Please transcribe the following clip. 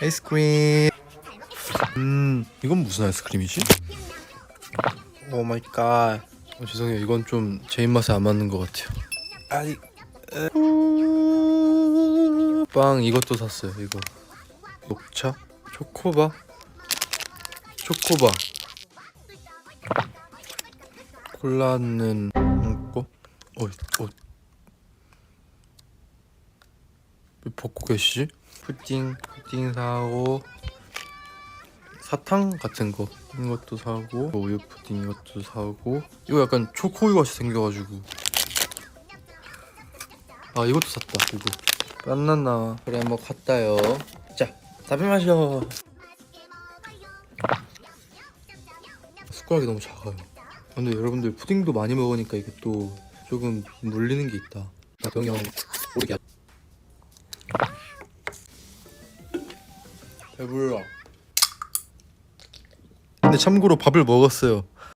아이스크림. 음, 이건 무슨 아이스크림이지? 오 마이 갓. 어, 죄송해요. 이건 좀 제 입맛에 안 맞는 것 같아요. 아이. 에. 빵 이것도 샀어요. 이거. 녹차? 초코바? 초코바. 콜라는 먹고. 어, 어. 왜 벗고 계시지? 푸딩, 푸딩 사고 사탕 같은 거 이것도 사고 우유 푸딩 이것도 사고. 이거 약간 초코우유 같이 생겨가지고. 아 이것도 샀다 이거. 바나나. 그래 뭐 갔다요. 자 담배 마셔. 숟가락이 너무 작아요. 근데 여러분들 푸딩도 많이 먹으니까 이게 또 조금 물리는 게 있다. 나경이 형 모르게 배불러. 근데 참고로 밥을 먹었어요